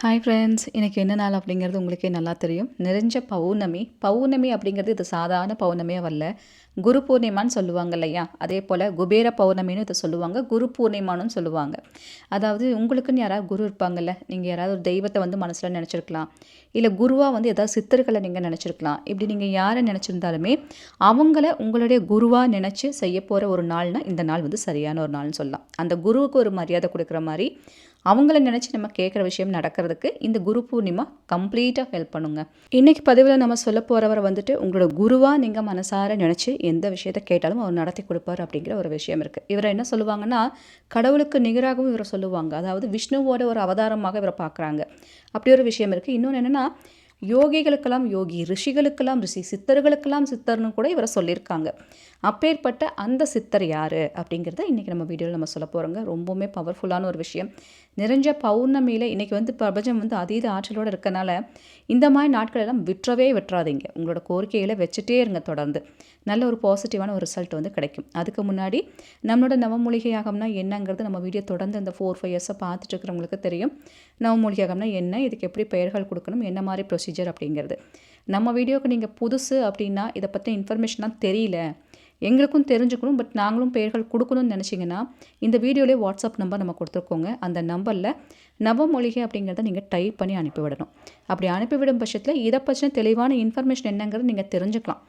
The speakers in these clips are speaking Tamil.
ஹாய் ஃப்ரெண்ட்ஸ் இன்றைக்கி என்ன நாள் அப்படிங்கிறது உங்களுக்கே நல்லா தெரியும். நிறைஞ்ச பௌர்ணமி. பௌர்ணமி அப்படிங்கிறது இது சாதாரண பௌர்ணமியே வரல. குரு பூர்ணிமான்னு சொல்லுவாங்க இல்லையா? அதே போல் குபேர பௌர்ணமின்னு இதை சொல்லுவாங்க. குரு பூர்ணிமான்னு சொல்லுவாங்க. அதாவது உங்களுக்குன்னு யாராவது குரு இருப்பாங்கல்ல நீங்கள் யாராவது ஒரு தெய்வத்தை வந்து மனசில் நினச்சிருக்கலாம். இல்லை குருவாக வந்து ஏதாவது சித்தர்களை நீங்கள் நினச்சிருக்கலாம். இப்படி நீங்கள் யாரை நினச்சிருந்தாலுமே அவங்கள உங்களுடைய குருவாக நினச்சி செய்ய போகிற ஒரு நாள்னால் இந்த நாள் வந்து சரியான ஒரு நாள்னு சொல்லலாம். அந்த குருவுக்கு ஒரு மரியாதை கொடுக்குற மாதிரி அவங்கள நினச்சி நம்ம கேட்குற விஷயம் நடக்கிறதுக்கு இந்த குரு பூர்ணிமா கம்ப்ளீட்டாக ஹெல்ப் பண்ணுங்க. இன்னைக்கு பதிவில் நம்ம சொல்ல போகிறவரை வந்துட்டு உங்களோட குருவாக நீங்கள் மனசார நினச்சி எந்த விஷயத்த கேட்டாலும் அவர் நடத்தி கொடுப்பார் அப்படிங்கிற ஒரு விஷயம் இருக்குது இவரை என்ன சொல்லுவாங்கன்னா கடவுளுக்கு நிகராகவும் இவரை சொல்லுவாங்க. அதாவது விஷ்ணுவோட ஒரு அவதாரமாக இவரை பார்க்குறாங்க. அப்படி ஒரு விஷயம் இருக்குது இன்னொன்று என்னென்னா யோகிகளுக்கெல்லாம் யோகி ரிஷிகளுக்கெல்லாம் ரிஷி சித்தர்களுக்கெல்லாம் சித்தர்னு கூட இவரை சொல்லியிருக்காங்க. அப்பேற்பட்ட அந்த சித்தர் யார் அப்படிங்கிறத இன்றைக்கி நம்ம வீடியோவில் நம்ம சொல்ல போகிறோங்க ரொம்பவுமே பவர்ஃபுல்லான ஒரு விஷயம். நிறைஞ்ச பௌர்ணமியில் இன்றைக்கி வந்து பிரபஞ்சம் வந்து அதீத ஆற்றலோடு இருக்கனால இந்த மாதிரி நாட்கள் எல்லாம் விற்றவே விட்டுறாதீங்க. உங்களோட கோரிக்கைகளை வச்சுட்டே இருங்க தொடர்ந்து. நல்ல ஒரு பாசிட்டிவான ஒரு ரிசல்ட் வந்து கிடைக்கும். அதுக்கு முன்னாடி நம்மளோட நவமூலிகையாகம்னா என்னங்கிறது நம்ம வீடியோ தொடர்ந்து அந்த ஃபோர் ஃபைவ் இயர்ஸை பார்த்துட்டு இருக்கிறவங்களுக்கு தெரியும். நவமூலிகையாகம்னா என்ன இதுக்கு எப்படி பெயர்கள் கொடுக்கணும் என்ன மாதிரி ப்ரொசீஜர் அப்படிங்கிறது. நம்ம வீடியோவுக்கு நீங்கள் புதுசு அப்படின்னா இதை பற்றி இன்ஃபர்மேஷன்லாம் தெரியல. எங்களுக்கும் தெரிஞ்சுக்கணும் பட் நாங்களும் பெயர்கள் கொடுக்கணும்னு நினச்சிங்கன்னா இந்த வீடியோலேயே வாட்ஸ்அப் நம்பர் நம்ம கொடுத்துருக்கோங்க. அந்த நம்பரில் நவமொழிகை அப்படிங்கிறத நீங்கள் டைப் பண்ணி அனுப்பிவிடணும் அப்படி அனுப்பிவிடும் பட்சத்தில் இதை பற்றின தெளிவான இன்ஃபர்மேஷன் என்னங்கிறது நீங்கள் தெரிஞ்சுக்கலாம்.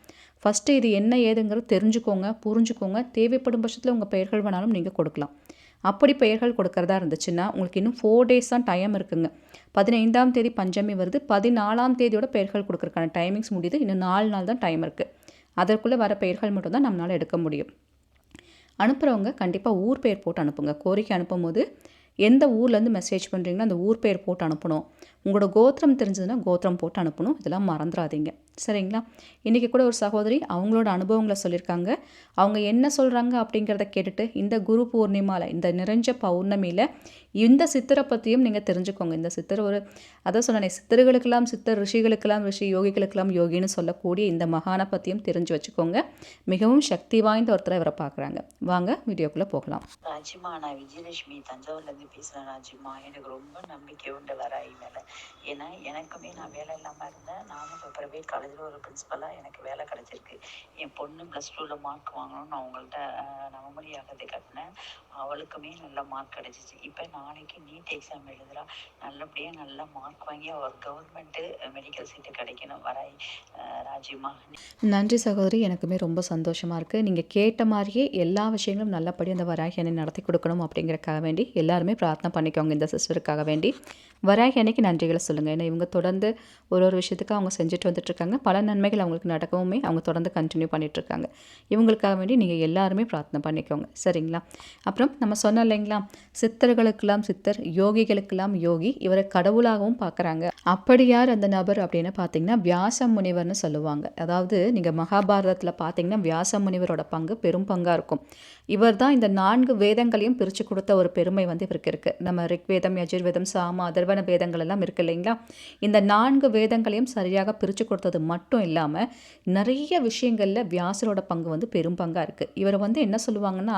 ஃபஸ்ட்டு இது என்ன ஏதுங்கிறது தெரிஞ்சுக்கோங்க புரிஞ்சுக்கோங்க. தேவைப்படும் பட்சத்தில் உங்கள் பெயர்கள் வேணாலும் நீங்கள் கொடுக்கலாம். அப்படி பெயர்கள் கொடுக்கறதா இருந்துச்சுன்னா உங்களுக்கு இன்னும் ஃபோர் டேஸ் தான் டைம் இருக்குங்க. பதினைந்தாம் தேதி பஞ்சமி வருது. பதினாலாம் தேதியோட பெயர்கள் கொடுக்குறக்கான டைமிங்ஸ் முடியுது. இன்னும் நாலு நாள் தான் டைம் இருக்குது அதற்குள்ளே வர பெயர்கள் மட்டும்தான் நம்மளால் எடுக்க முடியும். அனுப்புகிறவங்க கண்டிப்பாக ஊர் பெயர் போட்டு அனுப்புங்க. கோரிக்கை அனுப்பும் போது எந்த ஊர்லேருந்து மெசேஜ் பண்ணுறீங்களோ அந்த ஊர் பெயர் போட்டு அனுப்பணும். உங்களோட கோத்திரம் தெரிஞ்சதுன்னா கோத்திரம் போட்டு அனுப்பணும். இதெல்லாம் மறந்துடாதீங்க சரிங்களா? இன்றைக்கி கூட ஒரு சகோதரி அவங்களோட அனுபவங்களை சொல்லியிருக்காங்க. அவங்க என்ன சொல்கிறாங்க அப்படிங்கிறத கேட்டுட்டு இந்த குரு பூர்ணிமாவில் இந்த நிறைஞ்ச பௌர்ணமியில் இந்த சித்தரை பற்றியும் நீங்கள் தெரிஞ்சுக்கோங்க. இந்த சித்தர் ஒரு அதான் சொன்னேன் சித்தர்களுக்கெல்லாம் சித்தர் ரிஷிகளுக்கெல்லாம் ரிஷி யோகிகளுக்கெல்லாம் யோகின்னு சொல்லக்கூடிய இந்த மகானை பற்றியும் தெரிஞ்சு வச்சுக்கோங்க. மிகவும் சக்தி வாய்ந்த ஒருத்தரை இவரை பார்க்குறாங்க. வாங்க வீடியோக்குள்ளே போகலாம். ராஜிமா நான் விஜயலட்சுமி தஞ்சாவூர்லேருந்து பேசுகிறேன் ராஜிமா எனக்கு ரொம்ப நம்பிக்கை உண்டு வராயி மேலே. ஏன்னா எனக்குமே நான் வேலை இல்லாமல் இருந்தேன். நானும் இப்போ ப்ரைவேட் காலேஜில் ஒரு பிரின்ஸிபலாக எனக்கு வேலை கிடச்சிருக்கு. என் பொண்ணு ப்ளஸ் டூவில் மார்க் வாங்கணும்னு நான் அவங்கள்ட்ட நவமொழியாகத்தை கட்டினேன். அவளுக்குமே நல்ல மார்க் கிடச்சிச்சு. இப்போ நாளைக்கு நீட் எக்ஸாம் எழுதுறா. நல்லபடியாக நல்ல மார்க் வாங்கி அவர் கவர்மெண்ட்டு மெடிக்கல் சீட்டு கிடைக்கணும். வராய் ராஜிமா நன்றி சகோதரி. எனக்குமே ரொம்ப சந்தோஷமாக இருக்குது நீங்கள் கேட்ட மாதிரியே எல்லா விஷயங்களும் நல்லபடி அந்த வராகி என்னை நடத்தி கொடுக்கணும் அப்படிங்கிறக்காக வேண்டி எல்லாருமே பிரார்த்தனை பண்ணிக்கோங்க இந்த சிஸ்டருக்காக வேண்டி. வராகி அன்னைக்கு நன்றிகளை சொல்லுங்கள் ஏன்னா இவங்க தொடர்ந்து ஒரு ஒரு விஷயத்துக்கு அவங்க செஞ்சுட்டு வந்துட்டுருக்காங்க. பல நன்மைகள் அவங்களுக்கு நடக்கவுமே அவங்க தொடர்ந்து கண்டினியூ பண்ணிகிட்ருக்காங்க இவங்களுக்காக வேண்டி நீங்கள் எல்லாருமே பிரார்த்தனை பண்ணிக்கோங்க. சரிங்களா? அப்புறம் நம்ம சொன்னோம் இல்லைங்களா? சித்தர்களுக்கெல்லாம் சித்தர் யோகிகளுக்கெல்லாம் யோகி இவரை கடவுளாகவும் பார்க்குறாங்க. அப்படி யார் அந்த நபர் அப்படின்னு பார்த்தீங்கன்னா வியாச முனிவர்னு சொல்லுவாங்க. அதாவது நீங்கள் மகாபாரதத்தில் பார்த்தீங்கன்னா வியாச முனிவரோட பங்கு பெரும் பங்காக இருக்கும். இவர் தான் இந்த நான்கு வேதங்களையும் பிரித்து கொடுத்த ஒரு பெருமை வந்து இவருக்கு இருக்குது நம்ம ரிக்வேதம் யஜுர்வேதம் சாம அதர்வன வேதங்கள் எல்லாம் இருக்கு இல்லைங்களா? இந்த நான்கு வேதங்களையும் சரியாக பிரித்து கொடுத்தது மட்டும் இல்லாமல் நிறைய விஷயங்களில் வியாசரோட பங்கு வந்து பெரும் பங்காக இருக்குது இவர் வந்து என்ன சொல்லுவாங்கன்னா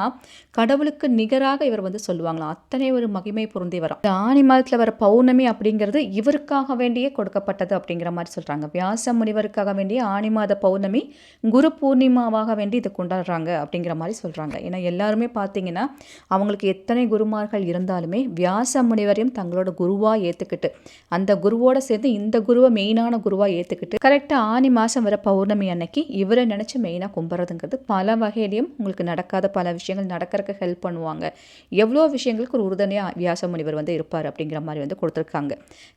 கடவுளுக்கு நிகராக இவர் வந்து சொல்லுவாங்களாம். அத்தனை ஒரு மகிமை பொருந்தி வரும் ஆணி மாதத்தில் வர பௌர்ணமி அப்படிங்கிறது இவருக்காக வேண்டியே கொடுக்கப்பட்டது அப்படிங்கிற மாதிரி சொல்கிறாங்க வியாச முனிவருக்காக வேண்டிய ஆணி மாத பௌர்ணமி குரு பூர்ணிமாவாக வேண்டி இதை கொண்டாடுறாங்க அப்படிங்கிற மாதிரி சொல்கிறாங்க ஏன்னா எல்லாருமே பார்த்தீங்கன்னா அவங்களுக்கு எத்தனை குருமார்கள் இருந்தாலுமே வியாச முனிவரையும் தங்களோட குருவாக ஏற்றுக்கிட்டு அந்த குருவோட சேர்ந்து இந்த குருவை மெயினான குருவாக ஏற்றுக்கிட்டு கரெக்டாக ஆனி மாதம் வர பௌர்ணமி அன்னைக்கு இவரை நினச்சி மெயினாக கும்புறதுங்கிறது பல வகையிலையும் உங்களுக்கு நடக்காத பல விஷயங்கள் நடக்கிறதுக்கு ஹெல்ப் பண்ணுவாங்க. எவ்வளோ விஷயங்களுக்கு ஒரு உறுதுணையாக வியாச முனிவர் வந்து இருப்பார் அப்படிங்கிற மாதிரி வந்து கொடுத்துருக்காங்க.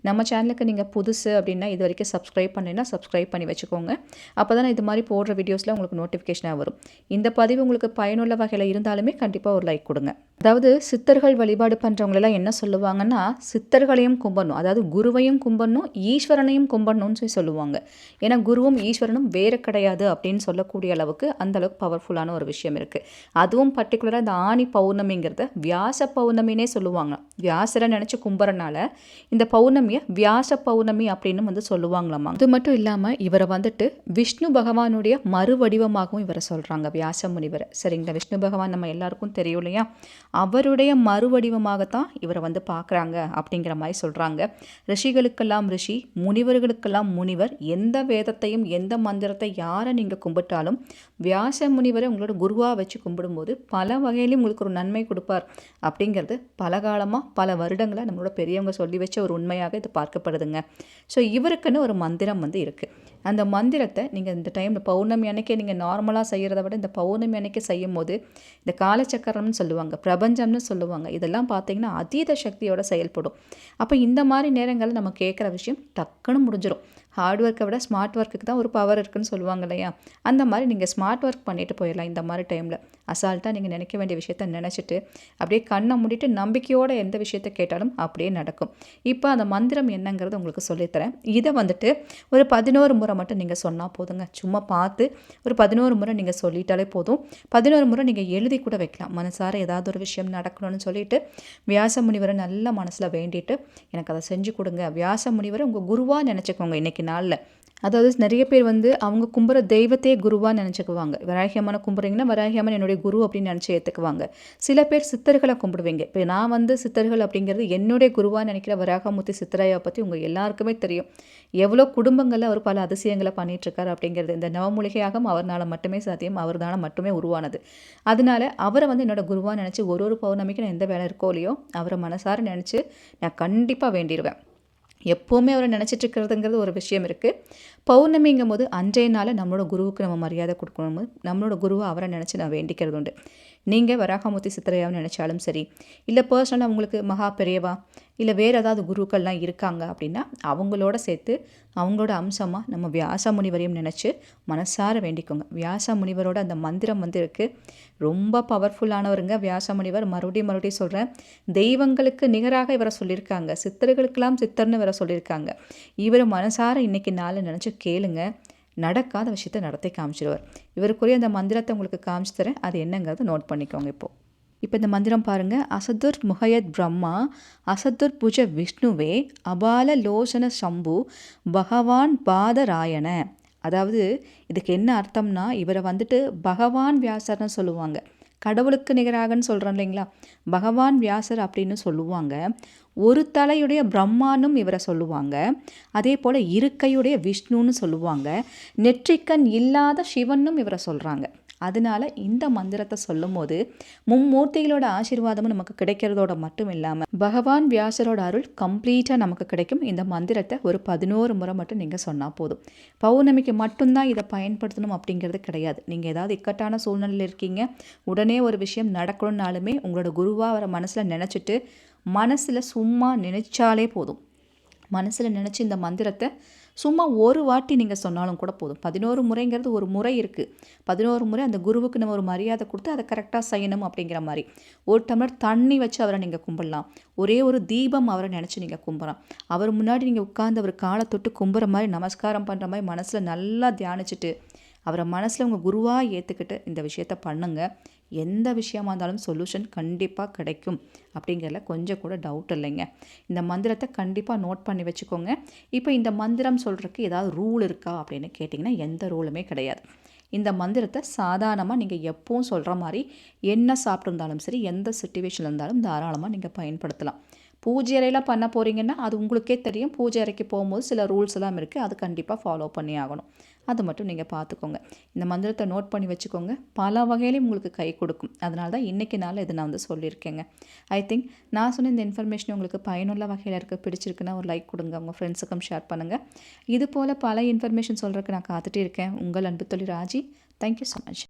நம்ம சேனலுக்கு நீங்கள் புதுசு அப்படின்னா இது வரைக்கும் சப்ஸ்கிரைப் பண்ணினா சப்ஸ்கிரைப் பண்ணி வச்சுக்கோங்க. அப்போ தான் இது மாதிரி போடுற வீடியோஸில் உங்களுக்கு நோட்டிஃபிகேஷனாக வரும். இந்த பதிவு உங்களுக்கு பயனுள்ள வகையில் இருந்தாலுமே கண்டிப்பாக ஒரு லைக் கொடுங்க. அதாவது சித்தர்கள் வழிபாடு பண்ணுறவங்களெல்லாம் என்ன சொல்லுவாங்கன்னா சித்தர்களையும் கும்பிடணும் அதாவது குருவையும் கும்பிடணும் ஈஸ்வரனையும் கும்பிடணும்னு சொல்லி சொல்லுவாங்க. ஏன்னா குருவும் ஈஸ்வரனும் வேறு கிடையாது அப்படின்னு சொல்லக்கூடிய அளவுக்கு அந்த அளவுக்கு பவர்ஃபுல்லான ஒரு விஷயம் இருக்குது அதுவும் பர்டிகுலராக இந்த ஆணி பௌர்ணமிங்கிறத வியாச பௌர்ணமினே சொல்லுவாங்க. வியாசரை நினச்சி கும்புறனால இந்த பௌர்ணமியை வியாச பௌர்ணமி அப்படின்னு வந்து சொல்லுவாங்களாமா. அது மட்டும் இல்லாமல் இவரை வந்துட்டு விஷ்ணு பகவானுடைய மறுவடிவமாகவும் இவரை சொல்கிறாங்க வியாச முனிவரை. சரிங்களா? விஷ்ணு பகவான் நம்ம எல்லாருக்கும் தெரியும் இல்லையா? அவருடைய மறுவடிவமாகத்தான் இவரை வந்து பார்க்குறாங்க அப்படிங்கிற மாதிரி சொல்கிறாங்க. ரிஷிகளுக்கெல்லாம் ரிஷி முனிவர்களுக்கெல்லாம் முனிவர் எந்த வேதத்தையும் எந்த மந்திரத்தை யாரை நீங்கள் கும்பிட்டாலும் வியாச முனிவரை உங்களோட குருவாக வச்சு கும்பிடும்போது பல வகையிலையும் உங்களுக்கு ஒரு நன்மை கொடுப்பார் அப்படிங்கிறது பல காலமாக பல வருடங்களாக நம்மளோட பெரியவங்க சொல்லி வச்ச ஒரு உண்மையாக இது பார்க்கப்படுதுங்க. ஸோ இவருக்குன்னு ஒரு மந்திரம் வந்து இருக்குது அந்த மந்திரத்தை நீங்கள் இந்த டைமில் பௌர்ணமி அன்னைக்கு நீங்கள் நார்மலாக செய்கிறத விட இந்த பௌர்ணமி அன்னைக்கு செய்யும் போது இந்த காலச்சக்கரம்னு சொல்லுவாங்க பிரபஞ்சம்னு சொல்லுவாங்க இதெல்லாம் பார்த்தீங்கன்னா அதீத சக்தியோட செயல்படும். அப்போ இந்த மாதிரி நேரங்களில் நம்ம கேட்குற விஷயம் டக்குன்னு முடிஞ்சிடும் ஹார்ட் ஒர்க்கை விட ஸ்மார்ட் ஒர்க்குக்கு தான் ஒரு பவர் இருக்குன்னு சொல்லுவாங்க இல்லையா? அந்த மாதிரி நீங்கள் ஸ்மார்ட் ஒர்க் பண்ணிட்டு போயிடலாம் இந்த மாதிரி டைமில் அசால்ட்டாக நீங்கள் நினைக்க வேண்டிய விஷயத்த நினச்சிட்டு அப்படியே கண்ணை மூடிட்டு நம்பிக்கையோட எந்த விஷயத்த கேட்டாலும் அப்படியே நடக்கும். இப்போ அந்த மந்திரம் என்னங்கிறது உங்களுக்கு சொல்லித்தரேன். இதை வந்துட்டு ஒரு பதினோரு முறை மட்டும் நீங்கள் சொன்னால் போதுங்க. சும்மா பார்த்து ஒரு பதினோரு முறை நீங்கள் சொல்லிட்டாலே போதும். பதினோரு முறை நீங்கள் எழுதி கூட வைக்கலாம். மனசார ஏதாவது ஒரு விஷயம் நடக்கணும்னு சொல்லிட்டு வியாச முனிவரை நல்ல மனசில் வேண்டிட்டு எனக்கு அதை செஞ்சு கொடுங்க. வியாச முனிவரை உங்கள் குருவாக நினச்சிக்கோங்க இன்றைக்கி நாளில். அதாவது நிறைய பேர் வந்து அவங்க கும்புற தெய்வத்தையே குருவாக நினச்சிக்குவாங்க. வராகியம்மனை கும்புறீங்கன்னா வராகியம்மன் என்னுடைய குரு அப்படின்னு நினச்சி ஏற்றுக்குவாங்க சில பேர் சித்தர்களை கும்பிடுவீங்க. இப்போ நான் வந்து சித்தர்கள் அப்படிங்கிறது என்னுடைய குருவாக நினைக்கிற வராகமூர்த்தி சித்தராயை பற்றி உங்கள் எல்லாருக்குமே தெரியும். எவ்வளோ குடும்பங்களில் அவர் பல அதிசயங்களை பண்ணிகிட்ருக்காரு அப்படிங்கிறது. இந்த நவமூலிகையாகவும் அவர்னால மட்டுமே சாத்தியம் அவர்னால மட்டுமே உருவானது. அதனால அவரை வந்து என்னோட குருவாக நினச்சி ஒரு ஒரு பௌர்ணமிக்கு நான் எந்த வேலை இருக்கோ இல்லையோ அவரை மனசார நினச்சி நான் கண்டிப்பாக வேண்டிடுவேன். எப்போவுமே அவரை நினச்சிட்டு இருக்கிறதுங்கிறது ஒரு விஷயம் இருக்குது பௌர்ணமிங்கும் போது அன்றைய நாள் நம்மளோட குருவுக்கு நம்ம மரியாதை கொடுக்கணும். நம்மளோட குருவை அவரை நினச்சி நான் வேண்டிக்கிறது உண்டு நீங்கள் வராகமூர்த்தி சித்திரையாவை நினச்சாலும் சரி இல்லை பர்சனலாக உங்களுக்கு மகா பெரியவா இல்லை வேறு ஏதாவது குருக்கள்லாம் இருக்காங்க அப்படின்னா அவங்களோட சேர்த்து அவங்களோட அம்சமாக நம்ம வியாச முனிவரையும் நினச்சி மனசார வேண்டிக்கோங்க. வியாச முனிவரோட அந்த மந்திரம் வந்து இருக்குது ரொம்ப பவர்ஃபுல்லானவருங்க வியாச முனிவர் மறுபடியும் மறுபடியும் சொல்கிறேன் தெய்வங்களுக்கு நிகராக இவரை சொல்லியிருக்காங்க. சித்தர்களுக்கெல்லாம் சித்தர்னு இவரை சொல்லியிருக்காங்க. இவர் மனசார இன்னைக்கு நாளை நினச்சி கேளுங்க. நடக்காத விஷயத்த நடத்தி காமிச்சிடுவார் இவருக்குரிய அந்த மந்திரத்தை உங்களுக்கு காமிச்சு தரேன். அது என்னங்கிறத நோட் பண்ணிக்கோங்க இப்போது இப்போ இந்த மந்திரம் பாருங்க. அசதுர் முஹயத் பிரம்மா அசதுர் புஜ விஷ்ணுவே அபால லோசன சம்பு பகவான் பாதராயண அதாவது இதுக்கு என்ன அர்த்தம்னா இவரை வந்துட்டு பகவான் வியாசர்னு சொல்லுவாங்க. கடவுளுக்கு நிகராகன்னு சொல்கிறோம் இல்லைங்களா? பகவான் வியாசர் அப்படின்னு சொல்லுவாங்க. ஒரு தலையுடைய பிரம்மானும் இவரை சொல்லுவாங்க. அதே போல் இருக்கையுடைய விஷ்ணுன்னு சொல்லுவாங்க. நெற்றிக்கண் இல்லாத சிவனும் இவரை சொல்கிறாங்க அதனால இந்த மந்திரத்தை சொல்லும் போது மும்மூர்த்திகளோட ஆசீர்வாதமும் நமக்கு கிடைக்கிறதோட மட்டும் இல்லாமல் பகவான் வியாசரோட அருள் கம்ப்ளீட்டாக நமக்கு கிடைக்கும். இந்த மந்திரத்தை ஒரு பதினோரு முறை மட்டும் நீங்கள் சொன்னால் போதும். பௌர்ணமிக்கு மட்டும்தான் இதை பயன்படுத்தணும் அப்படிங்கிறது கிடையாது. நீங்கள் ஏதாவது இக்கட்டான சூழ்நிலையில் இருக்கீங்க. உடனே ஒரு விஷயம் நடக்கணும்னாலுமே உங்களோட குருவாக அவரை மனசில் நினச்சிட்டு மனசில் சும்மா நினைச்சாலே போதும். மனசில் நினச்சி இந்த மந்திரத்தை சும்மா ஒரு வாட்டி நீங்கள் சொன்னாலும் கூட போதும். பதினோரு முறைங்கிறது ஒரு முறை இருக்குது பதினோரு முறை அந்த குருவுக்கு நம்ம ஒரு மரியாதை கொடுத்து அதை கரெக்டாக செய்யணும் அப்படிங்கிற மாதிரி. ஒரு டம்ளர் தண்ணி வச்சு அவரை நீங்கள் கும்பிடலாம். ஒரே ஒரு தீபம் அவரை நினச்சி நீங்கள் கும்பிடலாம். அவர் முன்னாடி நீங்கள் உட்கார்ந்து அவர் காலை தொட்டு கும்புற மாதிரி நமஸ்காரம் பண்ணுற மாதிரி மனசில் நல்லா தியானிச்சுட்டு அவரை மனசில் உங்கள் குருவாக ஏற்றுக்கிட்டு இந்த விஷயத்த பண்ணுங்கள் எந்த விஷயமா இருந்தாலும் சொல்யூஷன் கண்டிப்பாக கிடைக்கும். அப்படிங்கிறதுல கொஞ்சம் கூட டவுட் இல்லைங்க. இந்த மந்திரத்தை கண்டிப்பாக நோட் பண்ணி வச்சுக்கோங்க. இப்போ இந்த மந்திரம் சொல்கிறதுக்கு ஏதாவது ரூல் இருக்கா அப்படின்னு கேட்டிங்கன்னா எந்த ரூலுமே கிடையாது. இந்த மந்திரத்தை சாதாரணமாக நீங்கள் எப்பவும் சொல்கிற மாதிரி என்ன சாப்பிட்ருந்தாலும் சரி எந்த சுச்சுவேஷனில் இருந்தாலும் தாராளமாக நீங்கள் பயன்படுத்தலாம். பூஜை அறையில் பண்ண போகிறீங்கன்னா அது உங்களுக்கே தெரியும். பூஜை அறைக்கு போகும்போது சில ரூல்ஸ் எல்லாம் இருக்குது அது கண்டிப்பாக ஃபாலோ பண்ணி ஆகணும். அது மட்டும் நீங்கள் பார்த்துக்கோங்க இந்த மந்திரத்தை நோட் பண்ணி வச்சுக்கோங்க. பல வகையிலையும் உங்களுக்கு கை கொடுக்கும். அதனால தான் இன்றைக்கி நாள் இதை நான் வந்து சொல்லியிருக்கேங்க. ஐ திங்க் நான் சொன்ன இந்த இன்ஃபர்மேஷன் உங்களுக்கு பயனுள்ள வகையில் இருக்க. பிடிச்சிருக்குன்னா ஒரு லைக் கொடுங்க. உங்கள் ஃப்ரெண்ட்ஸுக்கும் ஷேர் பண்ணுங்கள் இது போல் பல இன்ஃபர்மேஷன் சொல்கிறதுக்கு நான் காத்துட்டே இருக்கேன். உங்கள் அன்பு தொழில் ராஜி. Thank you so much